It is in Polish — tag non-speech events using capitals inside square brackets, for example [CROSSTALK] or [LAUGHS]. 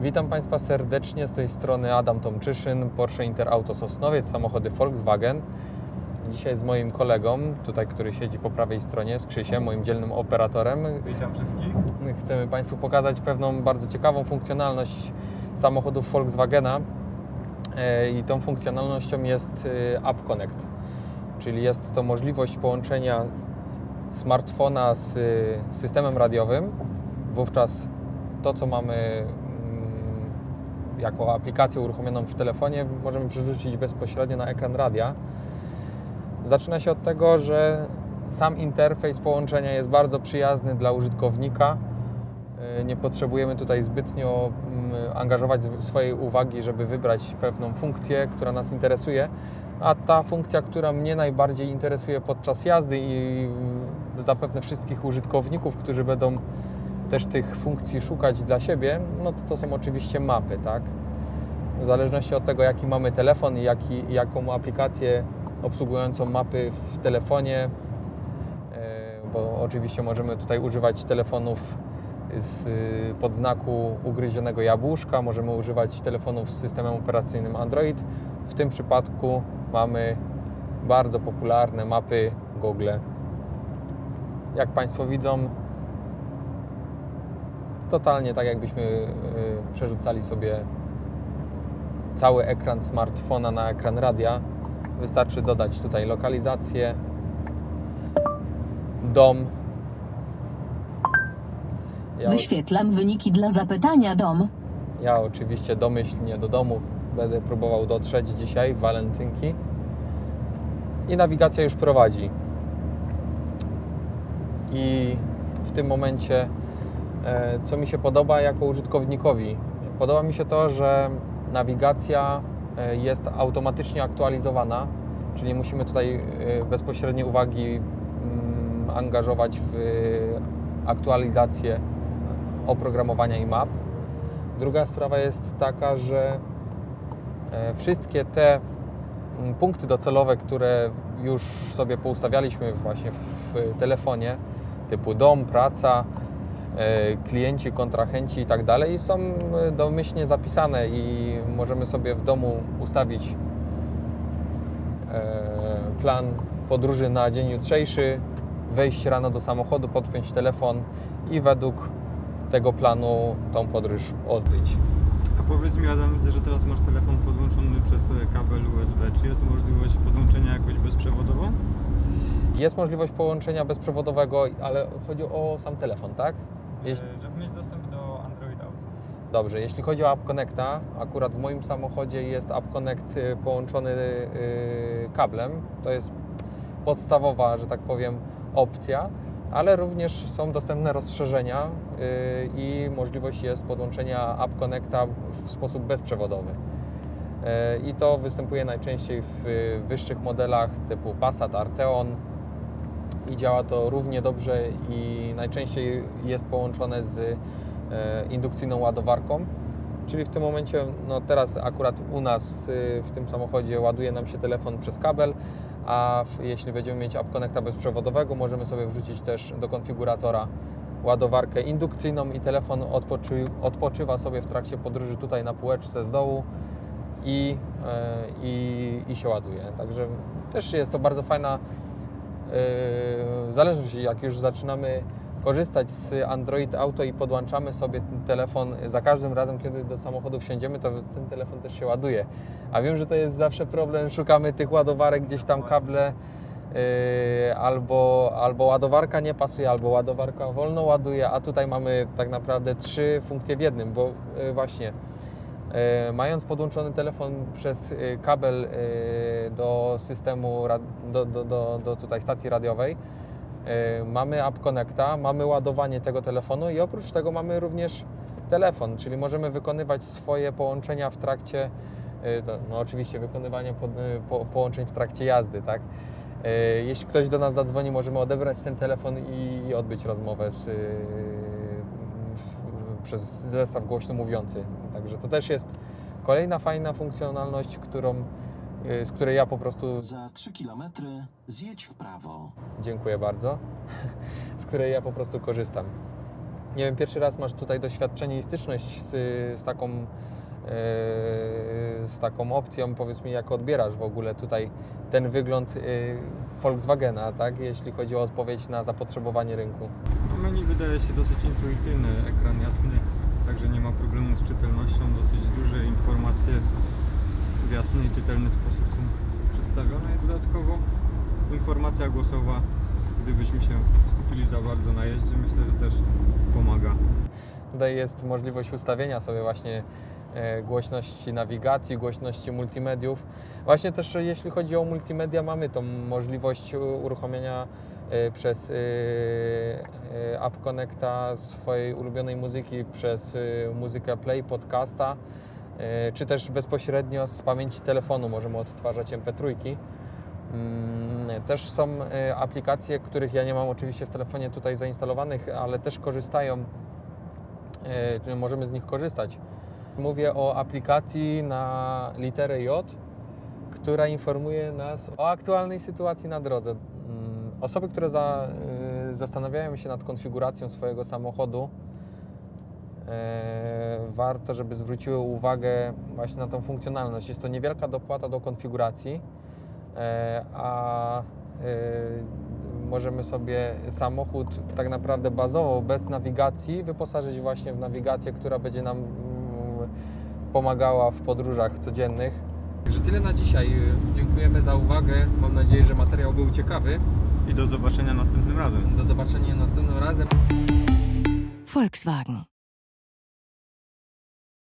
Witam Państwa serdecznie z tej strony Adam Tomczyszyn, Porsche Interauto Sosnowiec, samochody Volkswagen. Dzisiaj z moim kolegą, tutaj który siedzi po prawej stronie, z Krzysiem, moim dzielnym operatorem, Witam wszystkich. chcemy Państwu pokazać pewną bardzo ciekawą funkcjonalność samochodów Volkswagena. E, I tą funkcjonalnością jest e, App Connect, czyli jest to możliwość połączenia smartfona z e, systemem radiowym. Wówczas to, co mamy jako aplikację uruchomioną w telefonie, możemy przerzucić bezpośrednio na ekran radia. Zaczyna się od tego, że sam interfejs połączenia jest bardzo przyjazny dla użytkownika. Yy, Nie potrzebujemy tutaj zbytnio mm, angażować swojej uwagi, żeby wybrać pewną funkcję, która nas interesuje. A ta funkcja, która mnie najbardziej interesuje podczas jazdy i mm, zapewne wszystkich użytkowników, którzy będą też tych funkcji szukać dla siebie, no to, to są oczywiście mapy, tak? W zależności od tego, jaki mamy telefon i jaki, jaką aplikację obsługującą mapy w telefonie, e, bo oczywiście możemy tutaj używać telefonów z y, podznaku ugryzionego jabłuszka, możemy używać telefonów z systemem operacyjnym Android. W tym przypadku mamy bardzo popularne mapy Google. Jak Państwo widzą, totalnie tak jakbyśmy y, przerzucali sobie cały ekran smartfona na ekran radia. Wystarczy dodać tutaj lokalizację, dom. Ja, Wyświetlam wyniki dla zapytania dom. ja oczywiście domyślnie do domu będę próbował dotrzeć dzisiaj walentynki. I nawigacja już prowadzi. I w tym momencie, co mi się podoba jako użytkownikowi, podoba mi się to, że nawigacja e, jest automatycznie aktualizowana, czyli nie musimy tutaj e, bezpośredniej uwagi mm, angażować w e, aktualizację oprogramowania i map. Druga sprawa jest taka, że e, wszystkie te mm, punkty docelowe, które już sobie poustawialiśmy właśnie w telefonie, typu dom, praca, e, klienci, kontrahenci i tak dalej, są e, domyślnie zapisane i możemy sobie w domu ustawić e, plan podróży na dzień jutrzejszy, wejść rano do samochodu, podpiąć telefon i według tego planu tą podróż odbyć. A powiedz mi Adam, widzę, że teraz masz telefon podłączony przez e, kabel USB. Czy jest możliwość podłączenia jakoś bezprzewodowo? Jest możliwość połączenia bezprzewodowego, ale chodzi o sam telefon, tak? Jeśli, E, Żeby mieć dostęp do Android Auto. dobrze, jeśli chodzi o App Connecta, akurat w moim samochodzie jest App Connect y, połączony y, kablem. To jest podstawowa, że tak powiem, opcja, ale również są dostępne rozszerzenia y, i możliwość jest podłączenia App Connecta w sposób bezprzewodowy. Y, I to występuje najczęściej w y, wyższych modelach typu Passat, Arteon, i działa to równie dobrze i najczęściej jest połączone z e, indukcyjną ładowarką. Czyli w tym momencie, no teraz akurat u nas y, w tym samochodzie ładuje nam się telefon przez kabel, a jeśli będziemy mieć App Connecta bezprzewodowego, możemy sobie wrzucić też do konfiguratora ładowarkę indukcyjną i telefon odpoczy, odpoczywa sobie w trakcie podróży tutaj na półeczce z dołu i, e, i, i się ładuje. Także też jest to bardzo fajna Yy, w zależności jak już zaczynamy korzystać z Android Auto i podłączamy sobie ten telefon za każdym razem, kiedy do samochodu wsiądziemy, to ten telefon też się ładuje. A wiem, że to jest zawsze problem, szukamy tych ładowarek, gdzieś tam kable yy, albo, albo ładowarka nie pasuje, albo ładowarka wolno ładuje, a tutaj mamy tak naprawdę trzy funkcje w jednym, bo yy, właśnie Mając podłączony telefon przez e, kabel e, do systemu, do, do, do, do tutaj stacji radiowej, e, mamy App Connecta, mamy ładowanie tego telefonu i oprócz tego mamy również telefon, czyli możemy wykonywać swoje połączenia w trakcie, e, no, oczywiście wykonywanie po, e, po, połączeń w trakcie jazdy, tak? E, Jeśli ktoś do nas zadzwoni, możemy odebrać ten telefon i, i odbyć rozmowę z, e, przez zestaw głośno mówiący. Także to też jest kolejna fajna funkcjonalność, którą, y, z której ja po prostu Za 3 km zjedź w prawo. dziękuję bardzo, [LAUGHS] z której ja po prostu korzystam. Nie wiem, pierwszy raz masz tutaj doświadczenie i styczność z, z taką e, z taką opcją, powiedz mi, jak odbierasz w ogóle tutaj ten wygląd e, Volkswagena, tak? Jeśli chodzi o odpowiedź na zapotrzebowanie rynku. No menu wydaje się dosyć intuicyjny, ekran jasny, także nie ma problemu z czytelnością, dosyć duże informacje w jasny i czytelny sposób są przedstawione i dodatkowo informacja głosowa, gdybyśmy się skupili za bardzo na jeździe, myślę, że też pomaga. Tutaj jest możliwość ustawienia sobie właśnie e, głośności nawigacji, głośności multimediów. Właśnie też jeśli chodzi o multimedia, mamy tą możliwość uruchomienia przez e, e, App Connecta swojej ulubionej muzyki przez muzykę Play, podcasta, czy też bezpośrednio z pamięci telefonu możemy odtwarzać MP3. Mm, Też są aplikacje, których ja nie mam oczywiście w telefonie tutaj zainstalowanych, ale też korzystają możemy z nich korzystać. Mówię o aplikacji na literę J, która informuje nas o aktualnej sytuacji na drodze. Osoby, które za, y, zastanawiają się nad konfiguracją swojego samochodu, e, warto, żeby zwróciły uwagę właśnie na tą funkcjonalność. Jest to niewielka dopłata do konfiguracji, e, a e, możemy sobie samochód tak naprawdę bazowo, bez nawigacji, wyposażyć właśnie w nawigację, która będzie nam mm, pomagała w podróżach codziennych. Także tyle na dzisiaj. Dziękujemy za uwagę. Mam nadzieję, że materiał był ciekawy. I do zobaczenia następnym razem. Do zobaczenia następnym razem. Volkswagen.